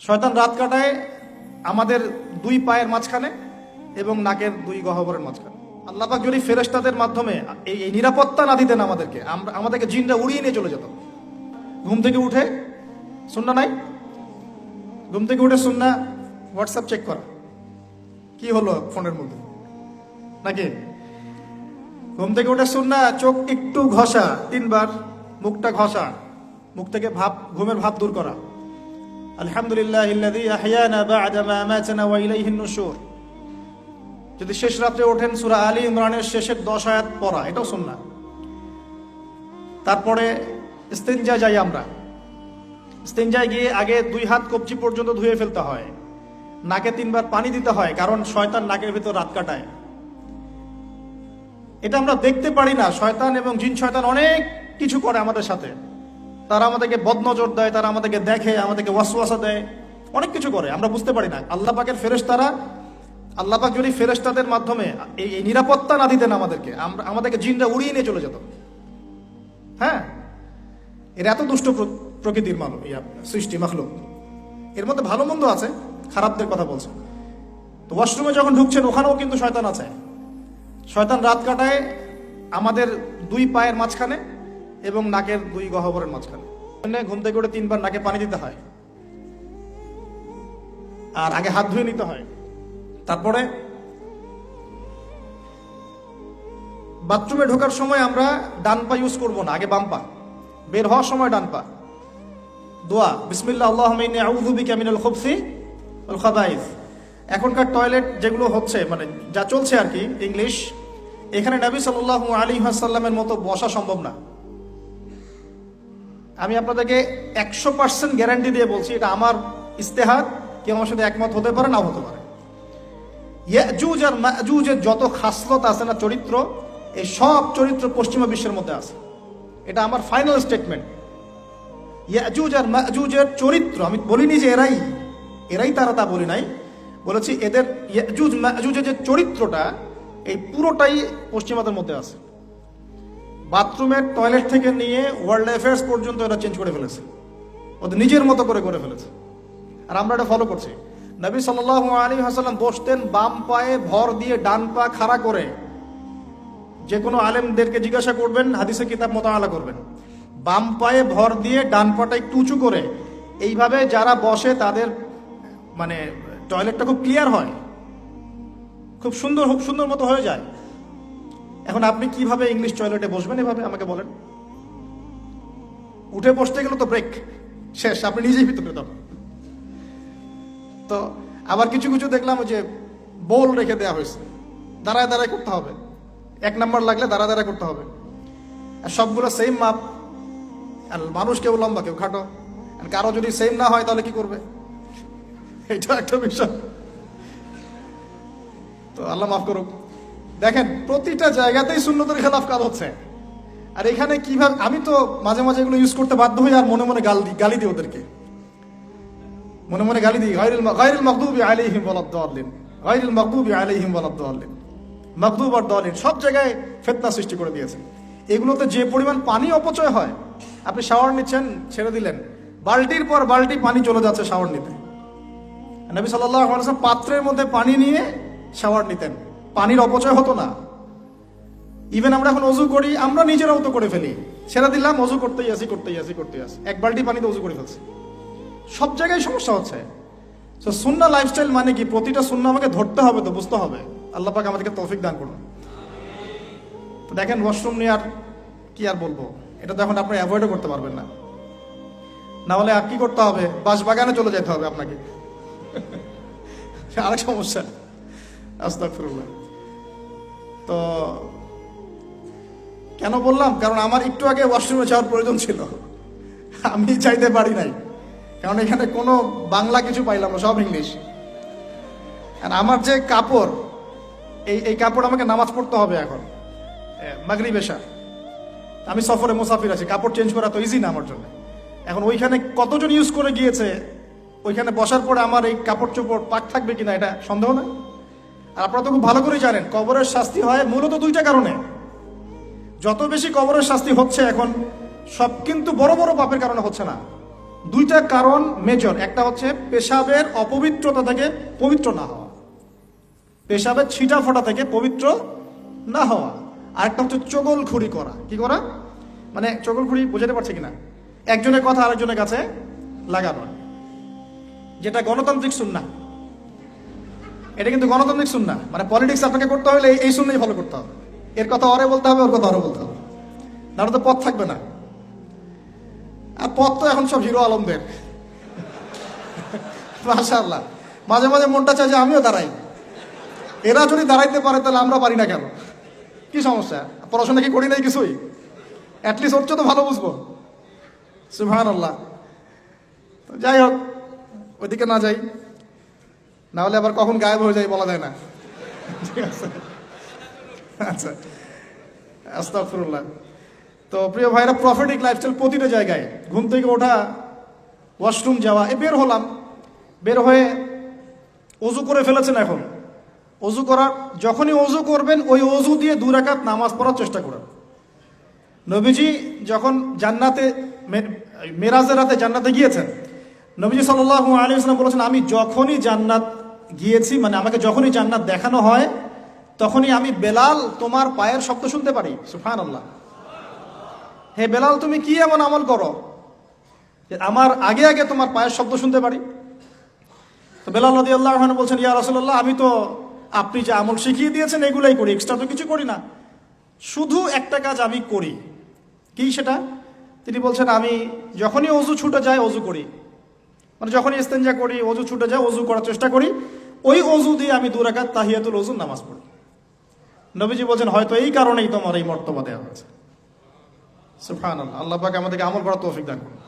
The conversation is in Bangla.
শয়তান রাত কাটায় আমাদের দুই পায়ের মাঝখানে এবং নাকের দুই গহ্বরের মাঝখানে। আল্লাপাক যদি ফেরেস্তাদের মাধ্যমে এই নিরাপত্তা না দিতেন আমাদেরকে, আমরা আমাদেরকে জিনটা উড়িয়ে নিয়ে চলে যেত। ঘুম থেকে উঠে শুননা নাই? ঘুম থেকে উঠে শুননা হোয়াটসঅ্যাপ চেক করা। কি হলো ফোনের মধ্যে? নাকি? ঘুম থেকে উঠে শুননা চোখ একটু ঘষা, তিনবার মুখটা ঘষা, মুখ থেকে ভাব ঘুমের ভাব দূর করা। আলহামদুলিল্লাহ ইল্লাযী আহইয়ানা বা'দা মা আমাতানা ওয়া ইলাইহিন নুশুর। যদি শেষ রাত্রে ওঠেন সূরা আলী ইমরানের শেষের 10 আয়াত পড়া, এটাও সুন্নাহ। তারপরে ইস্তেঞ্জা যাই আমরা। ইস্তেঞ্জায় গিয়ে আগে দুই হাত কবজি পর্যন্ত ধুয়ে ফেলতে হয়। নাকে তিনবার পানি দিতে হয়, কারণ শয়তান নাকের ভিতর রাত কাটায়। এটা আমরা দেখতে পারি না, শয়তান এবং জিন শয়তান অনেক কিছু করে আমাদের সাথে। তারা আমাদেরকে বদনজর দেয়, তারা আমাদেরকে দেখে, আমাদেরকে ওয়াসওয়াসা দেয়। অনেক কিছু করে, আমরা বুঝতে পারি না। আল্লাহ পাকের ফেরেশতারা, আল্লাহ পাক যদি ফেরেশতাদের মাধ্যমে এই নিরাপত্তা না দিতেন আমাদেরকে, আমরা, আমাদেরকে জিনটা উড়িয়ে নিয়ে চলে যেত। হ্যাঁ? এর এত দুষ্ট প্র- প্রকৃতির মানব ইয়া, সৃষ্টি, মাখলুক। এর মধ্যে ভালো মন্দ আছে, খারাপদের কথা বলছে। তো ওয়াশরুমে যখন ঢুকছেন, ওখানেও কিন্তু শয়তান আছে। শয়তান রাত কাটায় আমাদের দুই পায়ের মাঝখানে এবং নাকের দুই গহ্বরের মাঝখানে। ঘুম থেকে উঠে তিনবার নাকে পানি দিতে হয়। আর আগে হাত ধুয়ে নিতে হয়। তারপরে বাথরুমে ঢোকার সময় আমরা ডান পা ইউজ করব না, আগে বাম পা। বের হওয়ার সময় ডান পা। দোয়া, বিসমিল্লাহ আল্লাহ আউযু বিকা মিনাল খুবসি ওয়াল খাবাইস। এখনকার টয়লেট যেগুলো হচ্ছে মানে যা চলছে আর কি ইংলিশ এখানে নবী সাল্লাল্লাহু আলী সাল্লামের মতো বসা সম্ভব না। আমি আপনাদেরকে একশো পার্সেন্ট গ্যারান্টি দিয়ে বলছি, এটা আমার ইস্তেহার কেউ আমার সাথে একমত হতে পারে না হতে পারে। ইয়াজুজ আর মাজুজের যত খাসলত আছে না চরিত্র, এই সব চরিত্র পশ্চিমা বিশ্বের মধ্যে আছে। এটা আমার ফাইনাল স্টেটমেন্ট ইয়াজুজ আর মাজুজের চরিত্র, আমি বলিনি যে এরাই এরাই তারা তা বলি নাই। বলেছি এদের ইয়াজুজ মাজুজের যে চরিত্রটা, এই পুরোটাই পশ্চিমাদের মধ্যে আছে। বাথরুমের টয়লেট থেকে নিয়ে ওয়ার্ল্ড অ্যাফেয়ার্স পর্যন্ত এরা চেঞ্জ করে ফেলেছে। ওদের নিজের মতো করে করে ফেলেছে। আর আমরা এটা ফলো করছি। নবী সাল্লাল্লাহু আলী হাসাল্লাম বসতেন, বাম পায়ে ভর দিয়ে ডান পা খাড়া করে। যে কোনো আলেমদেরকে জিজ্ঞাসা করবেন, হাদিসে কিতাব মোতালা করবেন। বাম পায়ে ভর দিয়ে ডান পাটা একটু উঁচু করে। এইভাবে যারা বসে তাদের মানে টয়লেটটা খুব ক্লিয়ার হয়। খুব সুন্দর খুব সুন্দর মতো হয়ে যায়। এখন আপনি কীভাবে ইংলিশ টয়লেটে বসবেন? এভাবে আমাকে বলেন। উঠে বসতে গেলে তো ব্রেক শেষ, আপনি নিজেই ভিতরে তখন তো আবার কিছু কিছু দেখলাম যে বোল রেখে দেওয়া হয়েছে। দাঁড়ায় দাঁড়ায় করতে হবে। এক নাম্বার লাগলে দাঁড়া দাঁড়ায় করতে হবে। আর সবগুলো সেম মাপ আর মানুষ কেউ লম্বা, কেউ খাটো। আর কারও যদি সেম না হয় তাহলে কি করবে? এটা একটা বিষয়। তো আল্লাহ মাফ করুক। দেখেন, প্রতিটা জায়গাতেই শূন্যতের খেলাফ কাজ হচ্ছে। আর এখানে কীভাবে আমি তো মাঝে মাঝে এগুলো ইউজ করতে বাধ্য হই আর মনে মনে গাল দিই গালি দিই ওদেরকে। মনে মনে গালি দিই গাইরুল গাইরুল মাকদুবি আলাইহিম ওয়ালাদ-দাল্লিন গাইরুল মাকদুবি আলাইহিম ওয়ালাদ-দাল্লিন মাকদুব আর দাল্লিন সব জায়গায় ফিতনা সৃষ্টি করে দিয়েছে। এগুলোতে যে পরিমাণ পানি অপচয় হয়, আপনি শাওয়ার নিচ্ছেন, ছেড়ে দিলেন, বালতির পর বালতি পানি চলে যাচ্ছে শাওয়ার নিতে। নবী আলাইহি পাত্রের মধ্যে পানি নিয়ে শাওয়ার নিতেন। পানির অপচয় হতো না। ইভেন আমরা এখন অজু করি, আমরা নিজেরাও তো করে ফেলি। ছেড়ে দিলাম, অজু করতেই আসি করতেই আসি করতেই আসি। এক বালতি পানিতে অজু করে ফেলছি। সব জায়গায় সমস্যা হচ্ছে। তো সুন্না লাইফস্টাইল মানে কি? প্রতিটা সুন্না আমাকে ধরতে হবে তো, বুঝতে হবে। আল্লাহ পাক আমাদেরকে তৌফিক দান করুন। তো দেখেন ওয়াশরুম নিয়ে আর কি আর বলব? এটা তো এখন আপনি অ্যাভয়েডও করতে পারবেন না। না হলে আর কি করতে হবে? বাগানে চলে যেতে হবে আপনাকে। আরেক সমস্যা। আস্তাগফিরুল্লাহ। তো কেন বললাম? কারণ আমার একটু আগে ওয়াশরুমে যাওয়ার প্রয়োজন ছিল। আমি চাইতে পারি নাই। কারণ এখানে কোনো বাংলা কিছু পাইলাম না, সব ইংলিশ আর আমার যে কাপড়, এই এই কাপড় আমাকে নামাজ পড়তে হবে এখন। মাগরি বেশা আমি সফরে মুসাফির আছি, কাপড় চেঞ্জ করা তো ইজি না আমার জন্য। এখন ওইখানে কতজন ইউজ করে গিয়েছে, ওইখানে বসার পরে আমার এই কাপড় চোপড় পাক থাকবে কিনা এটা সন্দেহ না আর আপনারা তো খুব ভালো করেই জানেন, কবরের শাস্তি হয় মূলত দুইটা কারণে। যত বেশি কবরের শাস্তি হচ্ছে এখন, সব কিন্তু বড় বড় পাপের কারণে হচ্ছে না। দুইটা কারণ মেজর একটা হচ্ছে পেশাবের অপবিত্রতা থেকে পবিত্র না হওয়া। পেশাবের ছিটা ফোটা থেকে পবিত্র না হওয়া। আরেকটা হচ্ছে চগলখুরি করা। কি করা? মানে চগলখুরি বোঝাতে পারছে কিনা? একজনের কথা আরেকজনের কাছে লাগানো। যেটা গণতান্ত্রিক সুন্না এটা কিন্তু গণতান্ত্রিক সুন্না। মানে পলিটিক্স আপনাকে করতে হলে এই- সুন্নাই ফলো করতে হবে। এর কথা অরে বলতে হবে, ওর কথা অরে বলতে হবে। নাহলে তো পথ থাকবে না। আর পথ তো এখন সব হিরো আলমদের। মাশাআল্লাহ। মাঝে মাঝে মনটা চায় যে আমিও দাঁড়াই। এরা যদি দাঁড়াইতে পারে তাহলে আমরা পারি না কেন? কি সমস্যা? পড়াশোনা কি করি নাই কিছুই? অ্যাটলিস্ট ওর তো ভালো বুঝব। সুহান আল্লাহ যাই হোক, ওইদিকে না যাই। না হলে আবার কখন গায়েব হয়ে যায় বলা যায় না। আচ্ছা। আস্তাগফিরুল্লাহ। তো প্রিয় ভাইরা প্রফিটিক লাইফস্টাইল প্রতিটা জায়গায়। ঘুম থেকে ওঠা ওয়াশরুম যাওয়া, এ বের হলাম। বের হয়ে অজু করে ফেলেছেন এখন। অজু করার, যখনই অজু করবেন, ওই অজু দিয়ে দু রাকাত নামাজ পড়ার চেষ্টা করেন। নবীজি যখন জান্নাতে মেরাজের রাতে জান্নাতে গিয়েছেন, নবীজি সাল্লাল্লাহু আলাইহি ওয়াসাল্লাম বলেছেন, আমি যখনই জান্নাত গিয়েছি মানে আমাকে যখনই জান্নাত দেখানো হয়, তখনই আমি বেলাল তোমার পায়ের শব্দ শুনতে পারি। সুবহানাল্লাহ। হে বেলাল, তুমি কি এমন আমল করো আমার আগে আগে তোমার পায়ের শব্দ শুনতে পারি? তো বেলাল নদী আল্লাহ বলছেন, ইয়া রাসূলুল্লাহ, আমি তো, আপনি যে আমল শিখিয়ে দিয়েছেন, এগুলাই করি এক্সট্রা তো কিছু করি না। শুধু একটা কাজ আমি করি। কি সেটা? তিনি বলছেন, আমি যখনই অজু ছুটে যায়, অজু করি। মানে যখনই ইস্তেঞ্জা করি, অজু ছুটে যায়, অজু করার চেষ্টা করি, ওই অজু দিয়ে আমি দু দুরাকাত তাহিয়াতুল অজু নামাজ পড়ি। নবীজি বলছেন, হয়তো এই কারণেই তোমার এই মর্তবা দেওয়া হয়েছে। সুফান আল্লাহ পাকে আমাদেরকে আমল করার তৌফিক দান করুন।